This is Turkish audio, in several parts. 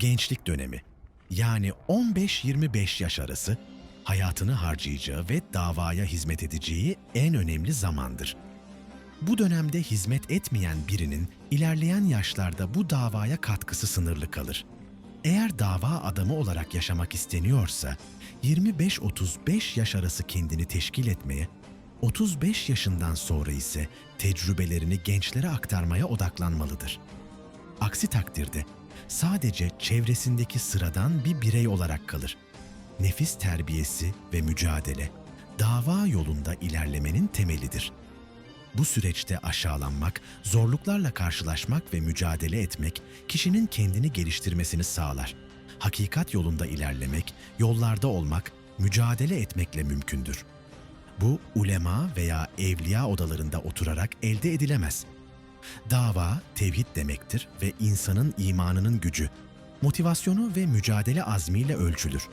Gençlik dönemi yani 15-25 yaş arası hayatını harcayacağı ve davaya hizmet edeceği en önemli zamandır. Bu dönemde hizmet etmeyen birinin ilerleyen yaşlarda bu davaya katkısı sınırlı kalır. Eğer dava adamı olarak yaşamak isteniyorsa 25-35 yaş arası kendini teşkil etmeye, 35 yaşından sonra ise tecrübelerini gençlere aktarmaya odaklanmalıdır. Aksi takdirde sadece çevresindeki sıradan bir birey olarak kalır. Nefis terbiyesi ve mücadele dava yolunda ilerlemenin temelidir. Bu süreçte aşağılanmak, zorluklarla karşılaşmak ve mücadele etmek kişinin kendini geliştirmesini sağlar. Hakikat yolunda ilerlemek, yollarda olmak, mücadele etmekle mümkündür. Bu ulema veya evliya odalarında oturarak elde edilemez. Dava tevhid demektir ve insanın imanının gücü, motivasyonu ve mücadele azmiyle ölçülür.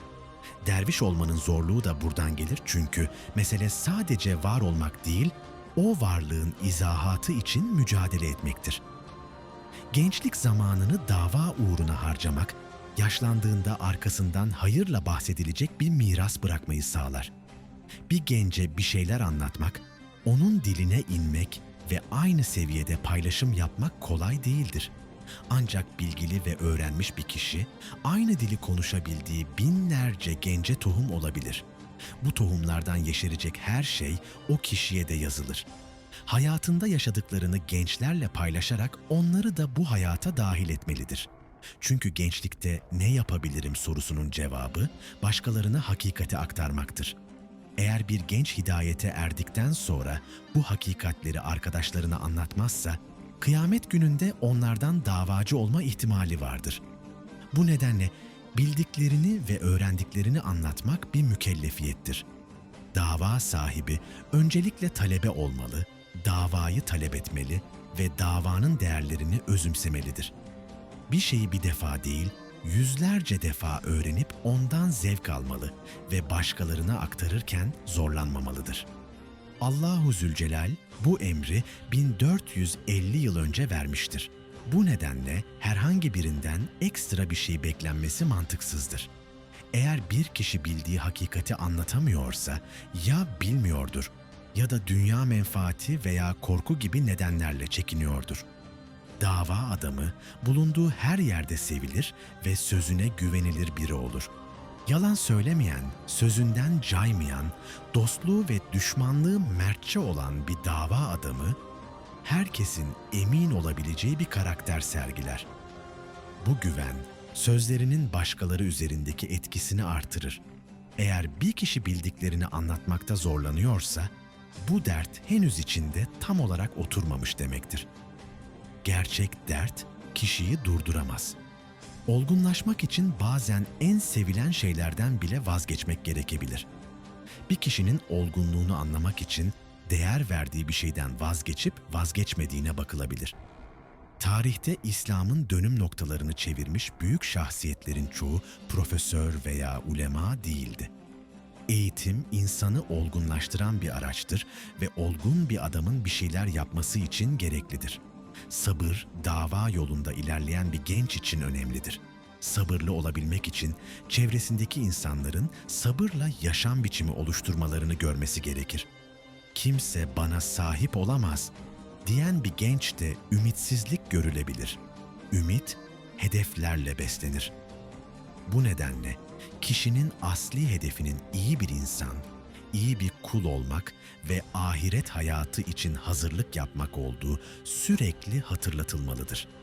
Derviş olmanın zorluğu da buradan gelir çünkü mesele sadece var olmak değil, o varlığın izahatı için mücadele etmektir. Gençlik zamanını dava uğruna harcamak, yaşlandığında arkasından hayırla bahsedilecek bir miras bırakmayı sağlar. Bir gence bir şeyler anlatmak, onun diline inmek ve aynı seviyede paylaşım yapmak kolay değildir. Ancak bilgili ve öğrenmiş bir kişi aynı dili konuşabildiği binlerce gence tohum olabilir. Bu tohumlardan yeşerecek her şey o kişiye de yazılır. Hayatında yaşadıklarını gençlerle paylaşarak onları da bu hayata dahil etmelidir. Çünkü gençlikte ne yapabilirim sorusunun cevabı başkalarına hakikati aktarmaktır. Eğer bir genç hidayete erdikten sonra bu hakikatleri arkadaşlarına anlatmazsa, kıyamet gününde onlardan davacı olma ihtimali vardır. Bu nedenle bildiklerini ve öğrendiklerini anlatmak bir mükellefiyettir. Dava sahibi öncelikle talebe olmalı, davayı talep etmeli ve davanın değerlerini özümsemelidir. Bir şeyi bir defa değil, yüzlerce defa öğrenip ondan zevk almalı ve başkalarına aktarırken zorlanmamalıdır. Allahu Zülcelal bu emri 1450 yıl önce vermiştir. Bu nedenle herhangi birinden ekstra bir şey beklenmesi mantıksızdır. Eğer bir kişi bildiği hakikati anlatamıyorsa ya bilmiyordur ya da dünya menfaati veya korku gibi nedenlerle çekiniyordur. Dava adamı bulunduğu her yerde sevilir ve sözüne güvenilir biri olur. Yalan söylemeyen, sözünden caymayan, dostluğu ve düşmanlığı mertçe olan bir dava adamı, herkesin emin olabileceği bir karakter sergiler. Bu güven, sözlerinin başkaları üzerindeki etkisini artırır. Eğer bir kişi bildiklerini anlatmakta zorlanıyorsa, bu dert henüz içinde tam olarak oturmamış demektir. Gerçek dert kişiyi durduramaz. Olgunlaşmak için bazen en sevilen şeylerden bile vazgeçmek gerekebilir. Bir kişinin olgunluğunu anlamak için değer verdiği bir şeyden vazgeçip vazgeçmediğine bakılabilir. Tarihte İslam'ın dönüm noktalarını çevirmiş büyük şahsiyetlerin çoğu profesör veya ulema değildi. Eğitim insanı olgunlaştıran bir araçtır ve olgun bir adamın bir şeyler yapması için gereklidir. Sabır, dava yolunda ilerleyen bir genç için önemlidir. Sabırlı olabilmek için çevresindeki insanların sabırla yaşam biçimi oluşturmalarını görmesi gerekir. Kimse bana sahip olamaz diyen bir genç de ümitsizlik görülebilir. Ümit hedeflerle beslenir. Bu nedenle kişinin asli hedefinin iyi bir insan, iyi bir kul olmak ve ahiret hayatı için hazırlık yapmak olduğu sürekli hatırlatılmalıdır.''